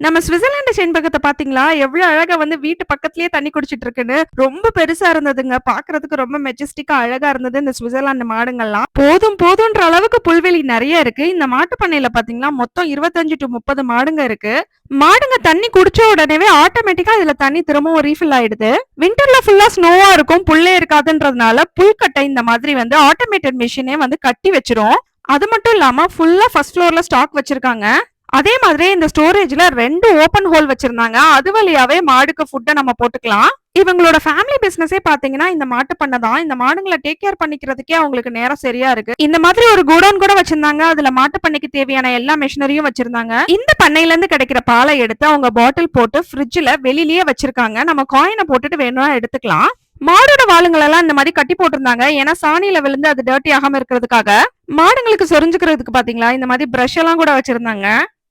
நம்ம சுவிட்சர்லாந்து செண்பகத்தை பாத்தீங்களா? எவ்வளவு அழகா வந்து வீட்டு பக்கத்துலயே தண்ணி குடிச்சிட்டு இருக்குன்னு. ரொம்ப பெருசா இருந்ததுங்க. பாக்குறதுக்கு ரொம்ப மெஜஸ்டிக்கா அழகா இருந்தது இந்த சுவிட்சர்லாந்து மாடுங்கள்லாம். போதும் போதும்ன்ற அளவுக்கு புல்வெளி நிறைய இருக்கு. இந்த மாட்டு பண்ணையில பாத்தீங்களா மொத்தம் இருபத்தஞ்சு டு முப்பது மாடுங்க இருக்கு. மாடுங்க தண்ணி குடிச்ச உடனே ஆட்டோமேட்டிக்கா இதுல தண்ணி திரும்பவும் ரீஃபில் ஆயிடுது. விண்டர்ல ஃபுல்லா ஸ்னோவா இருக்கும் புல்லே இருக்காதுன்றதுனால புல்கட்டை இந்த மாதிரி வந்து ஆட்டோமேட்டட் மிஷினே வந்து கட்டி வச்சிரும். அது மட்டும் இல்லாம ஃபுல்லா ஃபர்ஸ்ட் ஃப்ளோர்ல ஸ்டாக் வச்சிருக்காங்க. அதே மாதிரி இந்த ஸ்டோரேஜ்ல ரெண்டு ஓப்பன் ஹோல் வச்சிருந்தாங்க. அது வழியாவே மாடுக்கு ஃபுட்டை நம்ம போட்டுக்கலாம். இவங்களோட ஃபேமிலி பிசினஸே பாத்தீங்கன்னா இந்த மாட்டு பண்ணை தான். இந்த மாடுங்களை டேக் கேர் பண்ணிக்கிறதுக்கே அவங்களுக்கு நேரம் சரியா இருக்கு. இந்த மாதிரி ஒரு குடோன் கூட வச்சிருந்தாங்க. அதுல மாட்டு பண்ணைக்கு தேவையான எல்லா மிஷினரியும் வச்சிருந்தாங்க. இந்த பண்ணையில இருந்து கிடைக்கிற பாலை எடுத்து அவங்க பாட்டில் போட்டு ஃப்ரிட்ஜ்ல வெளியிலேயே வச்சிருக்காங்க. நம்ம காயினை போட்டுட்டு வேணும்னா எடுத்துக்கலாம். மாடோட வாளுங்களெல்லாம் இந்த மாதிரி கட்டி போட்டிருந்தாங்க. ஏன்னா சாணியில விழுந்து அது டர்ட்டி ஆகாம இருக்கிறதுக்காக மாடுங்களுக்கு சொரிஞ்சுக்கிறதுக்கு பாத்தீங்களா இந்த மாதிரி பிரஷ் எல்லாம் கூட வச்சிருந்தாங்க.